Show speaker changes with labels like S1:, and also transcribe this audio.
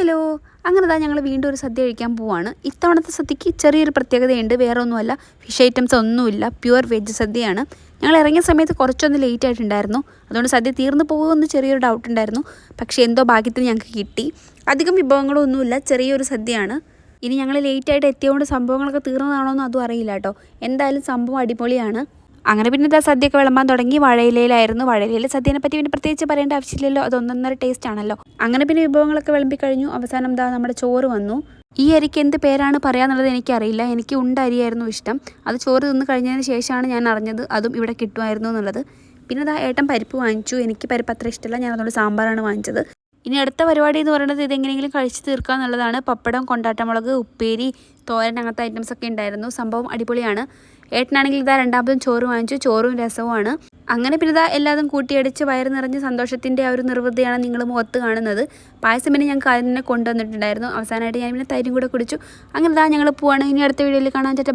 S1: Hello. അങ്ങനെ താ ഞങ്ങൾ വീണ്ടും ഒരു സദ്യ കഴിക്കാൻ പോവാണ്. ഇത്തവണത്തെ സദ്യക്ക് ചെറിയൊരു പ്രത്യേകതയുണ്ട്. വേറെ ഒന്നുമല്ല ഫിഷ് ഐറ്റംസ് ഒന്നുമില്ല. പ്യുവർ വെജ് സദ്യയാണ്. ഞങ്ങൾ ഇറങ്ങിയ സമയത്ത് കുറച്ചൊന്ന് ലേറ്റ് ആയിട്ടുണ്ടായിരുന്നു. അതുകൊണ്ട് സദ്യ തീർന്നു പോകുമെന്ന് ചെറിയൊരു ഡൗട്ട് ഉണ്ടായിരുന്നു. പക്ഷേ എന്തോ ഭാഗ്യത്തിന് ഞങ്ങൾക്ക് കിട്ടി. അധികം വിഭവങ്ങളൊന്നുമില്ല. ചെറിയൊരു സദ്യയാണ്. ഇനി ഞങ്ങൾ ലേറ്റായിട്ട് എത്തിയതുകൊണ്ട് സംഭവങ്ങളൊക്കെ തീർന്നതാണോ എന്നും അതും അറിയില്ല കേട്ടോ. എന്തായാലും സംഭവം അടിപൊളിയാണ്. അങ്ങനെ പിന്നെ ഇതാ സദ്യയൊക്കെ വിളമ്പാൻ തുടങ്ങി. വാഴയിലയിലായിരുന്നു. വാഴയിലയിൽ സദ്യനെ പറ്റി പിന്നെ പ്രത്യേകിച്ച് പറയേണ്ട ആവശ്യമില്ലല്ലോ. അത് ഒന്നൊന്നര ടേസ്റ്റ് ആണല്ലോ. അങ്ങനെ പിന്നെ വിഭവങ്ങളൊക്കെ വിളമ്പി കഴിഞ്ഞു അവസാനം ദാ നമ്മുടെ ചോറ് വന്നു. ഈ അരിക്ക് എന്ത് പേരാണ് പറയാന്നുള്ളത് എനിക്കറിയില്ല. എനിക്ക് ഉണ്ട അരിയായിരുന്നു ഇഷ്ടം. അത് ചോറ് തിന്ന് കഴിഞ്ഞതിന് ശേഷമാണ് ഞാൻ അറിഞ്ഞത് അതും ഇവിടെ കിട്ടുമായിരുന്നു എന്നുള്ളത്. പിന്നെ ദാ ഏട്ടൻ പരിപ്പ് വാങ്ങിച്ചു. എനിക്ക് പരിപ്പ് അത്ര ഇഷ്ടമല്ല. ഞാൻ അതുകൊണ്ട് സാമ്പാറാണ് വാങ്ങിച്ചത്. ഇനി അടുത്ത പരിപാടി എന്ന് പറയുന്നത് ഇതെങ്ങനെയെങ്കിലും കഴിച്ച് തീർക്കുക എന്നുള്ളതാണ്. പപ്പടം കൊണ്ടാട്ടമുളക് ഉപ്പേരി തോരൻ അങ്ങനത്തെ ഐറ്റംസ് ഒക്കെ ഉണ്ടായിരുന്നു. സംഭവം അടിപൊളിയാണ്. ഏട്ടനാണെങ്കിൽ ഇതാ രണ്ടാമതും ചോറ് വാങ്ങിച്ചു. ചോറും രസവുമാണ്. അങ്ങനെ പിന്നെ ഇതാ എല്ലാതും കൂട്ടിയടിച്ച് വയറ് നിറഞ്ഞ് സന്തോഷത്തിന്റെ ആ ഒരു നിർവൃതിയാണ് നിങ്ങൾ മുഖത്ത് കാണുന്നത്. പായസം പിന്നെ ഞങ്ങൾക്ക് തന്നെ കൊണ്ടുവന്നിട്ടുണ്ടായിരുന്നു. അവസാനമായിട്ട് ഞാൻ പിന്നെ തൈരും കൂടെ കുടിച്ചു. അങ്ങനെ ഇതാ ഞങ്ങൾ പോവാണ്. ഇനി അടുത്ത വീഡിയോയിൽ കാണാൻ ചേട്ടാ